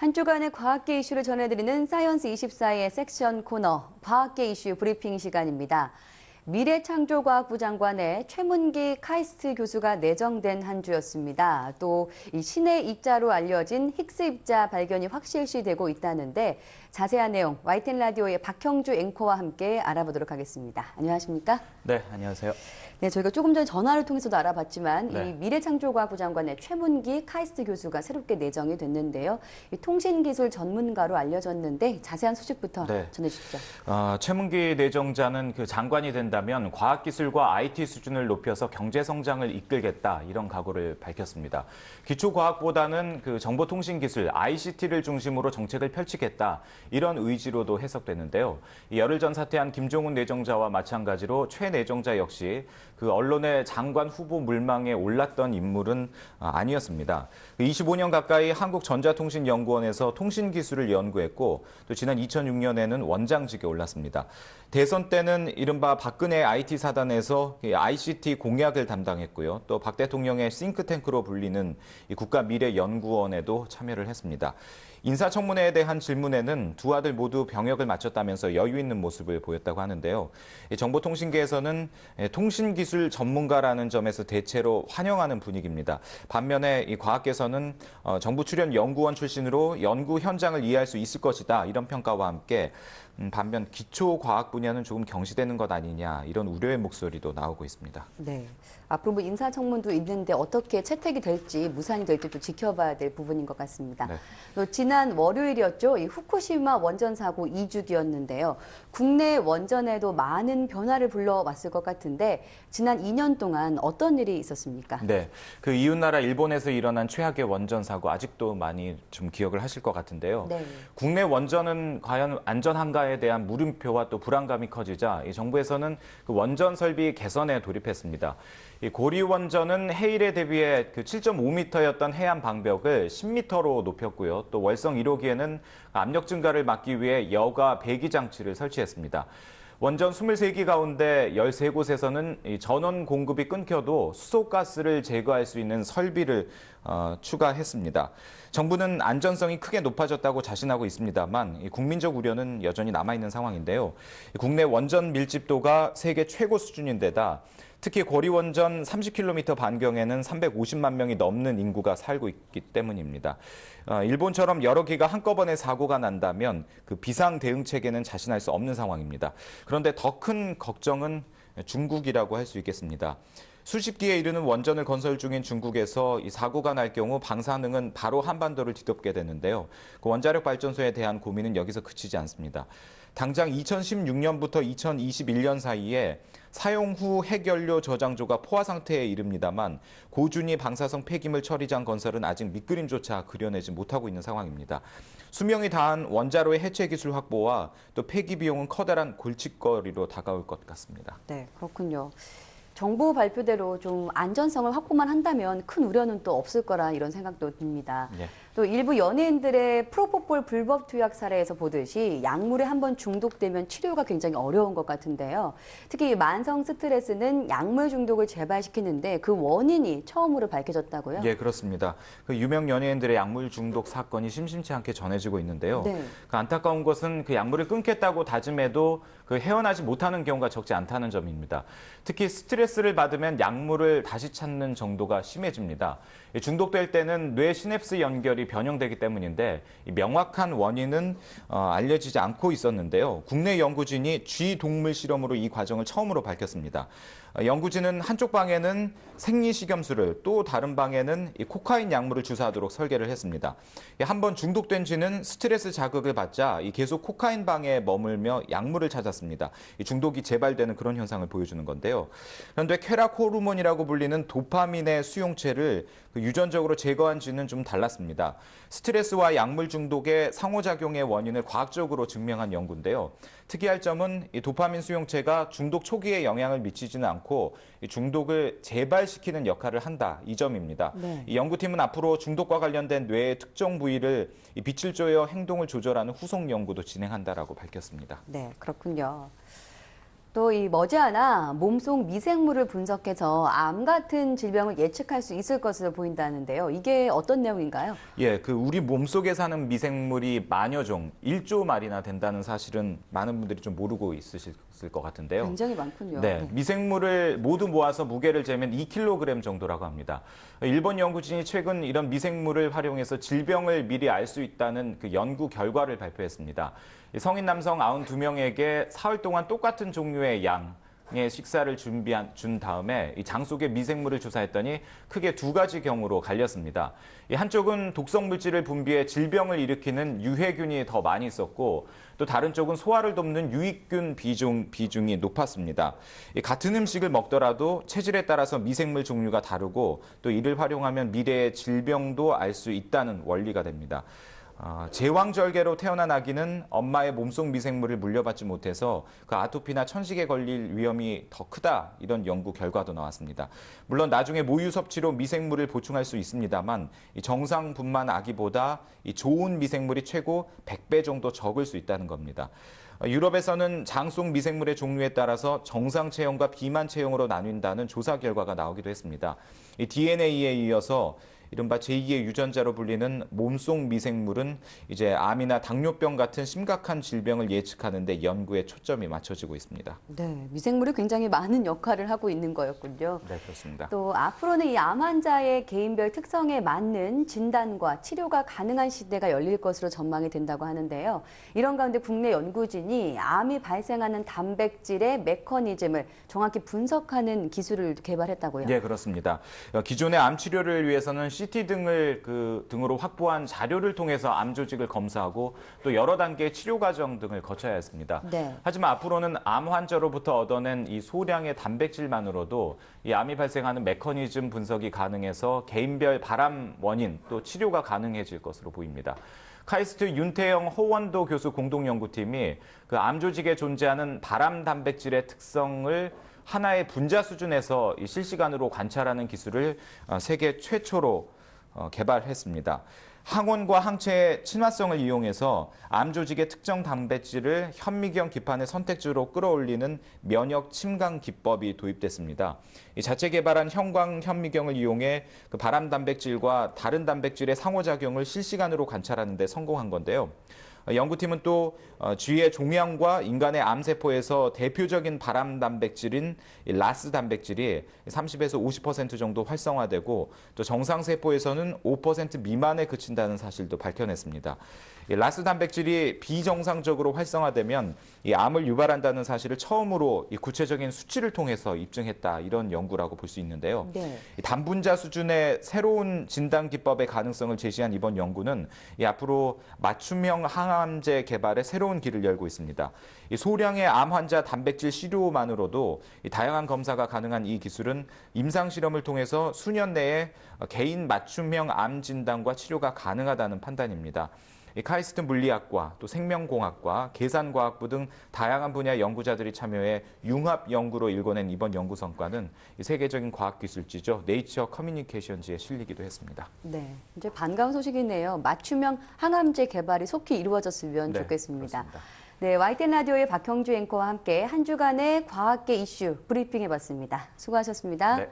한 주간의 과학계 이슈를 전해드리는 사이언스 24의 섹션 코너 과학계 이슈 브리핑 시간입니다. 미래창조과학부 장관의 최문기 카이스트 교수가 내정된 한 주였습니다. 또 이 신의 입자로 알려진 힉스 입자 발견이 확실시되고 있다는데 자세한 내용 YTN 라디오의 박형주 앵커와 함께 알아보도록 하겠습니다. 안녕하십니까? 네, 안녕하세요. 네, 저희가 조금 전에 전화를 통해서도 알아봤지만 네. 이 미래창조과학부 장관의 최문기 카이스트 교수가 새롭게 내정이 됐는데요. 이 통신기술 전문가로 알려졌는데 자세한 소식부터 네. 전해주시죠. 어, 최문기 내정자는 그 장관이 된 다면 과학기술과 IT 수준을 높여서 경제 성장을 이끌겠다 이런 각오를 밝혔습니다. 기초과학보다는 그 정보통신기술 ICT를 중심으로 정책을 펼치겠다 이런 의지로도 해석되는데요. 이 열흘 전 사퇴한 김종훈 내정자와 마찬가지로 최 내정자 역시 그 언론의 장관 후보 물망에 올랐던 인물은 아, 아니었습니다. 25년 가까이 한국전자통신연구원에서 통신기술을 연구했고 또 지난 2006년에는 원장직에 올랐습니다. 대선 때는 이른바 박 근혜 IT 사단에서 이 ICT 공약을 담당했고요. 또 박 대통령의 싱크탱크로 불리는 이 국가미래연구원에도 참여를 했습니다. 인사청문회에 대한 질문에는 두 아들 모두 병역을 마쳤다면서 여유 있는 모습을 보였다고 하는데요. 이 정보통신계에서는 예, 통신기술 전문가라는 점에서 대체로 환영하는 분위기입니다. 반면에 이 과학계에서는 어, 정부 출연 연구원 출신으로 연구 현장을 이해할 수 있을 것이다 이런 평가와 함께 음, 반면 기초과학 분야는 조금 경시되는 것 아니냐 이런 우려의 목소리도 나오고 있습니다. 네. 앞으로 뭐 인사청문도 있는데 어떻게 채택이 될지 무산이 될지 또 지켜봐야 될 부분인 것 같습니다. 네. 또 지난 월요일이었죠. 이 후쿠시마 원전 사고 2주기였는데요. 국내 원전에도 많은 변화를 불러왔을 것 같은데 지난 2년 동안 어떤 일이 있었습니까? 네, 그 이웃나라 일본에서 일어난 최악의 원전 사고 아직도 많이 좀 기억을 하실 것 같은데요. 네. 국내 원전은 과연 안전한가 에 대한 물음표와 또 불안감이 커지자 이 정부에서는 그 원전 설비 개선에 돌입했습니다. 이 고리 원전은 해일에 대비해 그 7.5m였던 해안 방벽을 10m로 높였고요. 또 월성 1호기에는 압력 증가를 막기 위해 여가 배기 장치를 설치했습니다. 원전 23기 가운데 13곳에서는 이 전원 공급이 끊겨도 수소가스를 제거할 수 있는 설비를 어, 추가했습니다. 정부는 안전성이 크게 높아졌다고 자신하고 있습니다만 이 국민적 우려는 여전히 남아있는 상황인데요. 이 국내 원전 밀집도가 세계 최고 수준인데다 특히 고리원전 30km 반경에는 350만 명이 넘는 인구가 살고 있기 때문입니다. 어, 일본처럼 여러 기가 한꺼번에 사고가 난다면 그 비상 대응 체계는 자신할 수 없는 상황입니다. 그런데 더 큰 걱정은 중국이라고 할 수 있겠습니다. 수십 기에 이르는 원전을 건설 중인 중국에서 이 사고가 날 경우 방사능은 바로 한반도를 뒤덮게 되는데요. 그 원자력 발전소에 대한 고민은 여기서 그치지 않습니다. 당장 2016년부터 2021년 사이에 사용 후 핵연료 저장소가 포화 상태에 이릅니다만 고준위 방사성 폐기물 처리장 건설은 아직 밑그림조차 그려내지 못하고 있는 상황입니다. 수명이 다한 원자로의 해체 기술 확보와 또 폐기 비용은 커다란 골칫거리로 다가올 것 같습니다. 네, 그렇군요. 정부 발표대로 좀 안전성을 확보만 한다면 큰 우려는 또 없을 거라 이런 생각도 듭니다. 예. 또 일부 연예인들의 프로포폴 불법 투약 사례에서 보듯이 약물에 한번 중독되면 치료가 굉장히 어려운 것 같은데요. 특히 만성 스트레스는 약물 중독을 재발시키는데 그 원인이 처음으로 밝혀졌다고요? 예, 그렇습니다. 그 유명 연예인들의 약물 중독 사건이 심심치 않게 전해지고 있는데요. 네. 그 안타까운 것은 그 약물을 끊겠다고 다짐해도 그 헤어나지 못하는 경우가 적지 않다는 점입니다. 특히 스트레스를 받으면 약물을 다시 찾는 정도가 심해집니다. 이 중독될 때는 뇌 시냅스 연결이 변형되기 때문인데 이 명확한 원인은 어, 알려지지 않고 있었는데요. 국내 연구진이 쥐 동물 실험으로 이 과정을 처음으로 밝혔습니다. 어, 연구진은 한쪽 방에는 생리식염수를 또 다른 방에는 이 코카인 약물을 주사하도록 설계를 했습니다. 한 번 중독된 쥐는 스트레스 자극을 받자 이 계속 코카인 방에 머물며 약물을 찾았습니다. 이 중독이 재발되는 그런 현상을 보여주는 건데요. 그런데 쾌락 호르몬이라고 불리는 도파민의 수용체를 그 유전적으로 제거한 쥐는 좀 달랐습니다. 스트레스와 약물 중독의 상호작용의 원인을 과학적으로 증명한 연구인데요. 특이할 점은 이 도파민 수용체가 중독 초기에 영향을 미치지는 않고 이 중독을 재발시키는 역할을 한다 이 점입니다. 네. 이 연구팀은 앞으로 중독과 관련된 뇌의 특정 부위를 이 빛을 조여 행동을 조절하는 후속 연구도 진행한다라고 밝혔습니다. 네, 그렇군요. 또 이 머지않아 몸속 미생물을 분석해서 암 같은 질병을 예측할 수 있을 것으로 보인다는데요. 이게 어떤 내용인가요? 예, 그 우리 몸속에 사는 미생물이 만여 종, 1조 마리나 된다는 사실은 많은 분들이 좀 모르고 있으실 것 같은데요. 굉장히 많군요. 네, 미생물을 모두 모아서 무게를 재면 2kg 정도라고 합니다. 일본 연구진이 최근 이런 미생물을 활용해서 질병을 미리 알 수 있다는 그 연구 결과를 발표했습니다. 이 성인 남성 92명에게 사흘 동안 똑같은 종류의 양의 식사를 준비한 준 다음에 이장 속의 미생물을 조사했더니 크게 두 가지 경우로 갈렸습니다. 이 한쪽은 독성 물질을 분비해 질병을 일으키는 유해균이 더 많이 있었고 또 다른 쪽은 소화를 돕는 유익균 비중 비중이 높았습니다. 이 같은 음식을 먹더라도 체질에 따라서 미생물 종류가 다르고 또 이를 활용하면 미래의 질병도 알 수 있다는 원리가 됩니다. 아, 제왕절개로 태어난 아기는 엄마의 몸속 미생물을 물려받지 못해서 그 아토피나 천식에 걸릴 위험이 더 크다 이런 연구 결과도 나왔습니다. 물론 나중에 모유 섭취로 미생물을 보충할 수 있습니다만 이 정상 분만 아기보다 이 좋은 미생물이 최고 100배 정도 적을 수 있다는 겁니다. 어, 유럽에서는 장 속 미생물의 종류에 따라서 정상 체형과 비만 체형으로 나뉜다는 조사 결과가 나오기도 했습니다. 이 DNA에 이어서 이른바 제2의 유전자로 불리는 몸속 미생물은 이제 암이나 당뇨병 같은 심각한 질병을 예측하는데 연구에 초점이 맞춰지고 있습니다. 네, 미생물이 굉장히 많은 역할을 하고 있는 거였군요. 네, 그렇습니다. 또 앞으로는 이 암 환자의 개인별 특성에 맞는 진단과 치료가 가능한 시대가 열릴 것으로 전망이 된다고 하는데요. 이런 가운데 국내 연구진이 암이 발생하는 단백질의 메커니즘을 정확히 분석하는 기술을 개발했다고요. 네, 그렇습니다. 어, 기존의 암 치료를 위해서는 CT 등을 그 등으로 확보한 자료를 통해서 암 조직을 검사하고 또 여러 단계의 치료 과정 등을 거쳐야 했습니다. 네. 하지만 앞으로는 암 환자로부터 얻어낸 이 소량의 단백질만으로도 이 암이 발생하는 메커니즘 분석이 가능해서 개인별 발암 원인 또 치료가 가능해질 것으로 보입니다. 카이스트 윤태영 호원도 교수 공동 연구팀이 그 암 조직에 존재하는 발암 단백질의 특성을 하나의 분자 수준에서 이 실시간으로 관찰하는 기술을 어, 세계 최초로 어, 개발했습니다. 항원과 항체의 친화성을 이용해서 암 조직의 특정 단백질을 현미경 기판의 선택지로 끌어올리는 면역 침강 기법이 도입됐습니다. 이 자체 개발한 형광 현미경을 이용해 그 발암 단백질과 다른 단백질의 상호작용을 실시간으로 관찰하는 데 성공한 건데요. 어, 연구팀은 또 어, 쥐의 종양과 인간의 암세포에서 대표적인 발암 단백질인 이 라스 단백질이 30에서 50% 정도 활성화되고 또 정상 세포에서는 5% 미만에 그친다는 사실도 밝혀냈습니다. 이 라스 단백질이 비정상적으로 활성화되면 이 암을 유발한다는 사실을 처음으로 이 구체적인 수치를 통해서 입증했다 이런 연구라고 볼 수 있는데요. 네. 이 단분자 수준의 새로운 진단 기법의 가능성을 제시한 이번 연구는 이 앞으로 맞춤형 항암제 개발에 새로운 길을 열고 있습니다. 이 소량의 암 환자 단백질 시료만으로도 이 다양한 검사가 가능한 이 기술은 임상 실험을 통해서 수년 내에 개인 맞춤형 암 진단과 치료가 가능하다는 판단입니다. 이 카이스트 물리학과 또 생명공학과 계산과학부 등 다양한 분야 연구자들이 참여해 융합 연구로 일궈낸 이번 연구 성과는 이 세계적인 과학기술지죠 네이처 커뮤니케이션지에 실리기도 했습니다. 네, 이제 반가운 소식이네요. 맞춤형 항암제 개발이 속히 이루어졌으면 네, 좋겠습니다. 그렇습니다. 네, YTN 라디오의 박형주 앵커와 함께 한 주간의 과학계 이슈 브리핑해봤습니다. 수고하셨습니다. 네.